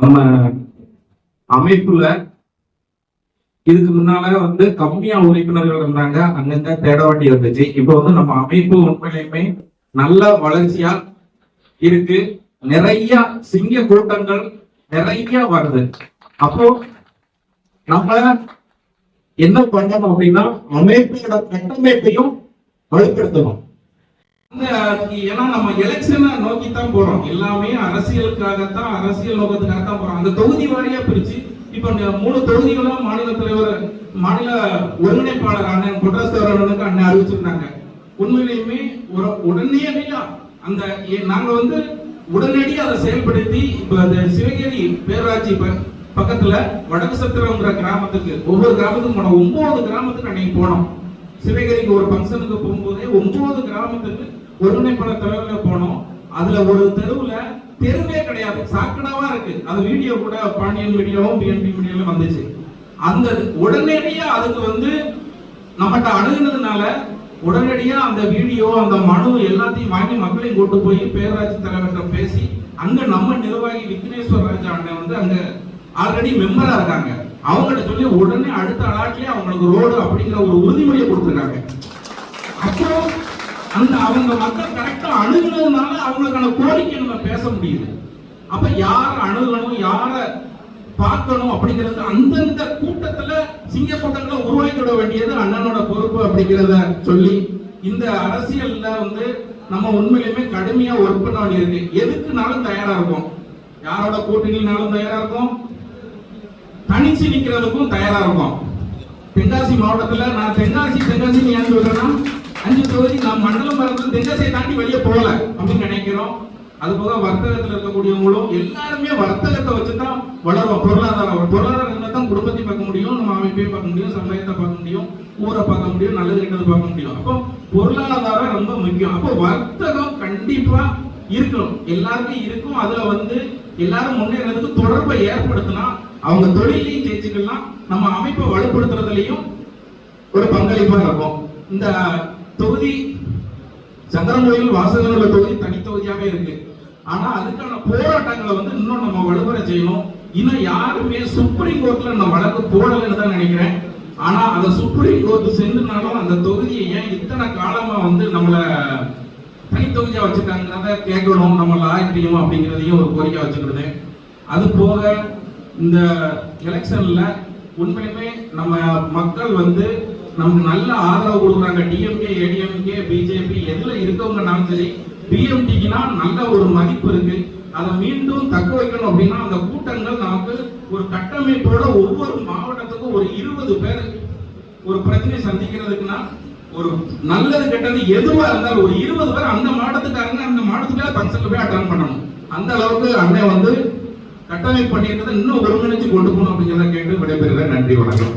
நம்ம அமைப்புல இதுக்கு முன்னால வந்து கம்மியா உறுப்பினர்கள் இருந்தாங்க அங்கங்க தேட வேண்டி இருந்துச்சு. இப்போ வந்து நம்ம அமைப்பு உண்மையிலுமே நல்ல வளர்ச்சியா இருக்கு. நிறைய சிங்க கூட்டங்கள் நிறைய வருது. அப்போ நம்ம என்ன பண்ணணும் அப்படின்னா அமைப்போட கட்டமைப்பையும் வலுப்படுத்தணும். ஏன்னா நம்ம எலெக்ஷனை நோக்கி தான் போறோம். எல்லாமே அரசியலுக்காகத்தான் அரசியல் நோக்கத்துக்காகத்தான் போறோம். அந்த தொகுதி வாரியா பிரிச்சு இப்ப மூணு தொகுதிகளும் மாநில தலைவர் மாநில ஒருங்கிணைப்பாளர் அண்ணன் குற்றஸ்தவர்களுக்கு அண்ணன் அறிவிச்சிருந்தாங்க. உண்மையிலுமே ஒரு உடனடியா அந்த ஏ- நாங்க வந்து உடனடியாக அதை செயல்படுத்தி இப்ப அந்த சிவகிரி பேராட்சி பக்கத்துல வடக்கு சத்திரம்ங்கிற கிராமத்துக்கு ஒவ்வொரு கிராமத்துக்கும் போனோம். ஒன்பது கிராமத்துக்கு அன்னைக்கு போனோம். சிவகிரிக்கு ஒரு ஃபங்க்ஷனுக்கு போகும்போதே ஒன்பது கிராமத்துக்கு ஒருமைப்பட தலைவர்ல போனோம். அதுல ஒரு தெருவுல தெருவே கிடையாது. சாக்கடாவா இருக்கு. அது வீடியோ கூட பாண்டியன் மீடியாவும் பிஎன்பி மீடியாவும் வந்துச்சு. அந்த உடனடியா அதுக்கு வந்து நம்மகிட்ட அணுகுனதுனால உடனடியா அந்த வீடியோ அந்த மனு எல்லாத்தையும் வாங்கி மக்களையும் கூட்டு போய் பேரராட்சி தலைவர்கிட்ட பேசி அங்க நம்ம நிர்வாகி விக்னேஸ்வர் ராஜா அண்ணன் வந்து அங்க ஆல்ரெடி மெம்பரா இருக்காங்க. அவங்கள்ட்ட சொல்லி உடனே அடுத்த அலாட்லயே அவங்களுக்கு ரோடு அப்படிங்கிற ஒரு உறுதிமொழியை கொடுத்துருக்காங்க. அப்புறம் அந்த அவங்க மக்கள் கரெக்டா அணுகுனதுனால அவங்களுக்கான கோரிக்கை நம்ம பேச முடியுது. அப்ப யார அணுகணும் யார பார்க்கணும் அப்படிங்கிறது அந்தந்த கூட்டத்துல சிங்க கூட்டங்களை உருவாக்கி விட வேண்டியது அண்ணனோட பொறுப்பு அப்படிங்கிறத சொல்லி இந்த அரசியல்ல வந்து நம்ம உண்மையிலுமே கடுமையா ஒர்க் பண்ண வேண்டியிருக்கு எதுக்குனாலும் தயாரா இருக்கும். யாரோட கூட்டணினாலும் தயாரா இருக்கும். தனிச்சு நிக்கிறதுக்கும் தயாரா இருக்கும். தென்காசி மாவட்டத்துல நான் தென்காசி தென்காசி ஏன் சொல்றேன்னா அஞ்சு தொகுதி நான் மண்டலம் பரப்பு தென்காசியை தாண்டி வெளியே போகல அப்படின்னு நினைக்கிறோம். அது போக வர்த்தகத்துல இருக்கக்கூடியவங்களும் எல்லாருமே வர்த்தகத்தை வச்சுதான் வளரும். பொருளாதாரம் பொருளாதாரம் தான் குடும்பத்தை பார்க்க முடியும் நம்ம அமைப்பையும் பார்க்க முடியும் சமுதாயத்தை பார்க்க முடியும் ஊரை பார்க்க முடியும் நல்லது கெட்டது பார்க்க முடியும். அப்போ பொருளாதாரம் ரொம்ப முக்கியம். அப்போ வர்த்தகம் கண்டிப்பா இருக்கணும். எல்லாருக்கும் இருக்கும். அதுல வந்து எல்லாரும் முன்னேறதுக்கு தொடர்பை ஏற்படுத்தினா அவங்க தொழிலையும் ஜெயிச்சுக்கலாம் நம்ம அமைப்பை வலுப்படுத்துறதுலயும் ஒரு பங்களிப்பா இருக்கும். இந்த தொகுதி சங்கரங்கோயில் உள்ள தொகுதி தனித்தொகுதியாக இருக்கு. ஆனா அதுக்கான போராட்டங்களை வந்து இன்னும் நம்ம வலுவரை செய்யணும். இன்னும் யாருமே சுப்ரீம் கோர்ட்ல நம்ம வழக்கு போடலைன்னு தான் நினைக்கிறேன். ஆனா அந்த சுப்ரீம் கோர்ட் சென்றுனாலும் அந்த தொகுதியை ஏன் இத்தனை காலமா வந்து நம்மள தனித்தொகுதியா வச்சுட்டாங்கிறத கேட்கணும் நம்ம லாயத்தையும் அப்படிங்கிறதையும் ஒரு கோரிக்கை வச்சுக்கிறது அது போக இந்த எலெக்ஷன்ல உண்மையுமே நம்ம மக்கள் வந்து நமக்கு நல்ல ஆதரவு கொடுக்குறாங்க. டிஎம்கே ஏடிஎம்கே பிஜேபி எதுல இருக்கவங்கனாலும் சரி பிஎம்டிக்குனா நல்ல ஒரு மதிப்பு இருக்கு. அதை மீண்டும் தக்க வைக்கணும் அப்படின்னா அந்த கூட்டங்கள் நமக்கு ஒரு கட்டமைப்போட ஒவ்வொரு மாவட்டத்துக்கும் ஒரு இருபது பேர் ஒரு பிரச்சனை சந்திக்கிறதுக்குன்னா ஒரு நல்லது கெட்டது எதுவா இருந்தாலும் ஒரு இருபது பேர் அந்த மாவட்டத்துக்காரங்க அந்த மாவட்டத்துக்கு ஃபங்க்ஷன்ல போய் அட்டன் பண்ணணும். அந்த அளவுக்கு அண்ணன் வந்து கட்டமைப்பு பண்ணியிருக்கிறத இன்னும் ஒருங்கிணைச்சு கொண்டு போகணும் அப்படிங்கிறத கேட்டு விடைபெறுகிறேன். நன்றி வணக்கம்.